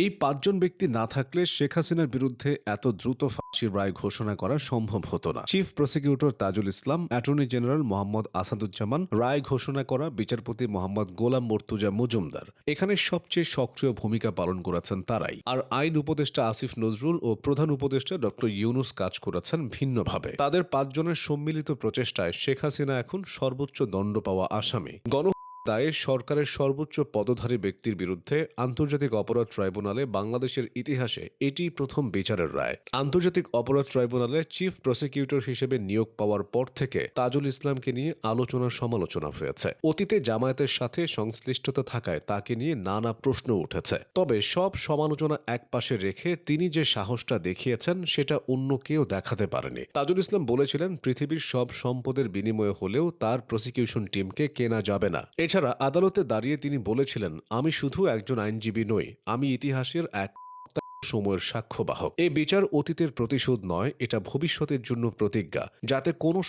এই পাঁচজন ব্যক্তি না থাকলে শেখ হাসিনার বিরুদ্ধে এত দ্রুত ফাঁসির রায় ঘোষণা করা সম্ভব হতো না। Chief prosecutor Tajul Islam, attorney general Mohammad Asaduzzaman, রায় ঘোষণা করা বিচারপতি মোহাম্মদ গোলাম মর্তুজা মজুমদার। এখানে সবচেয়ে সক্রিয় ভূমিকা পালন করেছেন তারাই। আর আইন উপদেষ্টা আসিফ নজরুল ও প্রধান উপদেষ্টা ডক্টর ইউনুস কাজ করেছেন ভিন্নভাবে। তাদের পাঁচজনের সম্মিলিত প্রচেষ্টায় শেখ হাসিনা এখন সর্বোচ্চ দণ্ড পাওয়া আসামি। গণ দায়ে সরকারের সর্বোচ্চ পদধারী ব্যক্তির বিরুদ্ধে আন্তর্জাতিক অপরাধ ট্রাইব্যুনালে বাংলাদেশের ইতিহাসে এটি প্রথম বিচারের রায়। আন্তর্জাতিক অপরাধ ট্রাইব্যুনালে চিফ প্রসিকিউটর হিসেবে নিয়োগ পাওয়ার পর থেকে তাজুল ইসলামকে নিয়ে আলোচনা সমালোচনা হয়েছে। অতীতে জামায়াতের সাথে সংশ্লিষ্টতা থাকায় তাকে নিয়ে নানা প্রশ্ন উঠেছে। তবে সব সমালোচনা একপাশে রেখে তিনি যে সাহসটা দেখিয়েছেন, সেটা অন্য কেউ দেখাতে পারেনি। তাজুল ইসলাম বলেছিলেন, পৃথিবীর সব সম্পদের বিনিময়ে হলেও তার প্রসিকিউশন টিমকে কেনা যাবে না। এছাড়া আদালতে দাঁড়িয়ে তিনি বলেছিলেন, আমি শুধু একজন আইনজীবী নই, আমি ইতিহাসের এক সময়ের সাক্ষ্যবাহক। এ বিচার অতীতের প্রতিশোধ নয়, এটা ভবিষ্যতের জন্য প্রতিজ্ঞা। যাতে কোনো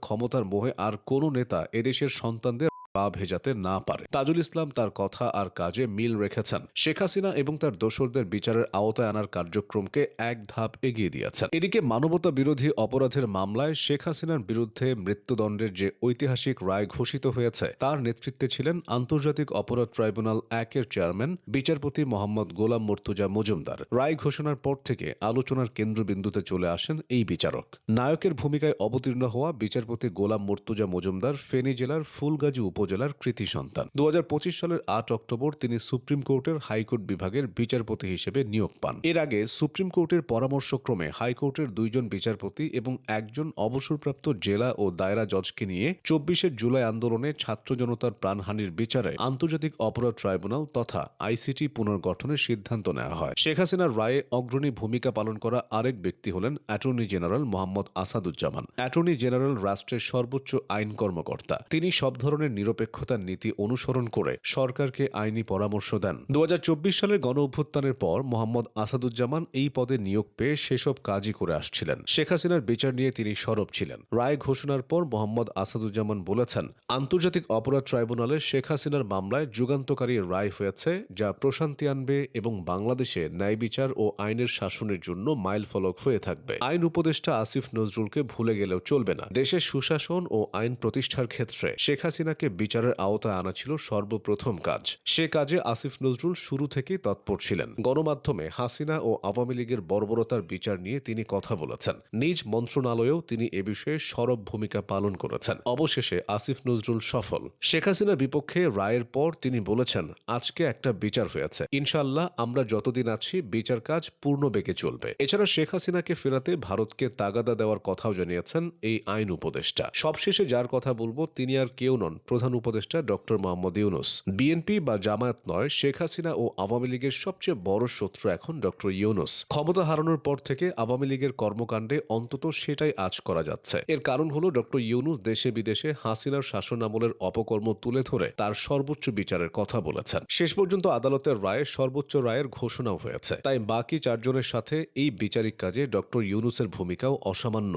ক্ষমতার মোহে আর কোনো নেতা এদেশের সন্তানদের পা ভেজাতে না পারে। তাজুল ইসলাম তার কথা আর কাজে মিল রেখেছেন। শেখ হাসিনা এবং তার দোসরদের বিচারের আওতায় আনার কার্যক্রমকে এক ধাপ এগিয়ে দিয়েছেন। এদিকে মানবতা বিরোধী অপরাধের মামলায় শেখ হাসিনার বিরুদ্ধে মৃত্যুদণ্ডের যে ঐতিহাসিক রায় ঘোষিত হয়েছে, তার নেতৃত্বে ছিলেন আন্তর্জাতিক অপরাধ ট্রাইব্যুনাল একের চেয়ারম্যান, বিচারপতি মোহাম্মদ গোলাম মর্তুজা মজুমদার। রায় ঘোষণার পর থেকে আলোচনার কেন্দ্রবিন্দুতে চলে আসেন এই বিচারক। নায়কের ভূমিকায় অবতীর্ণ হওয়া বিচারপতি গোলাম মর্তুজা মজুমদার ফেনী জেলার ফুলগাজী উপজেলার কৃতি সন্তান। দু হাজার পঁচিশ সালের আট অক্টোবর তিনি সুপ্রিম কোর্টের হাইকোর্ট বিভাগের বিচারপতি হিসেবে নিয়োগ পান। এর আগে সুপ্রিম কোর্টের পরামর্শক্রমে হাইকোর্টের দুইজন বিচারপতি এবং একজন অবসরপ্রাপ্ত জেলা ও দায়রা জজকে নিয়ে চব্বিশের জুলাই আন্দোলনে ছাত্র জনতার প্রাণহানির বিচারে আন্তর্জাতিক অপরাধ ট্রাইব্যুনাল তথা আইসিটি পুনর্গঠনের সিদ্ধান্ত নেওয়া হয়। শেখ হাসিনার রায়ে অগ্রণী ভূমিকা পালন করা আরেক ব্যক্তি হলেন attorney general Mohammad Asaduzzaman. Attorney general রাষ্ট্রের সর্বোচ্চ আইন কর্মকর্তা। তিনি সব ধরনের নিরপেক্ষতার নীতি অনুসরণ করে সরকারকে আইনি পরামর্শ দেন। দু হাজার চব্বিশ সালের গণ অভ্যুত্থানের পর মোহাম্মদ আসাদুজ্জামান এই পদে নিয়োগ পেয়ে সেসব কাজই করে আসছিলেন। শেখ হাসিনার বিচার নিয়ে তিনি সরব ছিলেন। রায় ঘোষণার পর মোহাম্মদ আসাদুজ্জামান বলেছেন, আন্তর্জাতিক অপরাধ ট্রাইব্যুনালে শেখ হাসিনার মামলায় যুগান্তকারী রায় হয়েছে যা প্রশান্তি আনবে এবং বাংলাদেশে ন্যায় বিচার ও আইনের শাসনের জন্য মাইল ফলক হয়ে থাকবে। আইন উপদেষ্টা আসিফ নজরুলকে ভুলে গেলেও চলবে না। দেশের সুশাসন ও আইন প্রতিষ্ঠার ক্ষেত্রে শেখ হাসিনাকে বিচারের আওতায় আনা ছিল সর্বপ্রথম কাজ। সে কাজে আসিফ নজরুল শুরু থেকেই তৎপর ছিলেন। গণমাধ্যমে হাসিনা ও আওয়ামী লীগের বর্বরতার বিচার নিয়ে তিনি কথা বলেছেন। নিজ মন্ত্রণালয়েও তিনি এ বিষয়ে সরব ভূমিকা পালন করেছেন। অবশেষে আসিফ নজরুল সফল। শেখ হাসিনার বিপক্ষে রায়ের পর তিনি বলেছেন, আজকে একটা বিচার হয়েছে। ইনশাল্লাহ আমরা যতদিন আছি, বিচার কাজ পূর্ণ বেগে চলবে। এছাড়া শেখ হাসিনাকে ফেরাতে ভারতকে তাগাদা দেওয়ার কথাও জানিয়েছেন এই আইন উপদেষ্টা। সবশেষে যার কথা বলব, তিনি আর কেউ নন, প্রধান উপদেষ্টা ডক্টর মোহাম্মদ ইউনুস। বিএনপি বা জামায়াত নয়, শেখ হাসিনা ও আওয়ামী লীগের সবচেয়ে বড় শত্রু এখন ডক্টর ইউনুস। ক্ষমতা হারানোর পর থেকে আওয়ামী লীগের কর্মকাণ্ডে অন্তত সেটাই আজ করা যাচ্ছে। এর কারণ হলো ডক্টর ইউনুস দেশে বিদেশে হাসিনার শাসন আমলের অপকর্ম তুলে ধরে তার সর্বোচ্চ বিচারের কথা বলেছেন। শেষ পর্যন্ত আদালতের রায়ে সর্বোচ্চ রায়ের ঘোষণাও হয়েছে। তাই বাকি চারজনের সাথে এই বিচারিক কাজে ডক্টর ইউনুসের ভূমিকাও অসামান্য।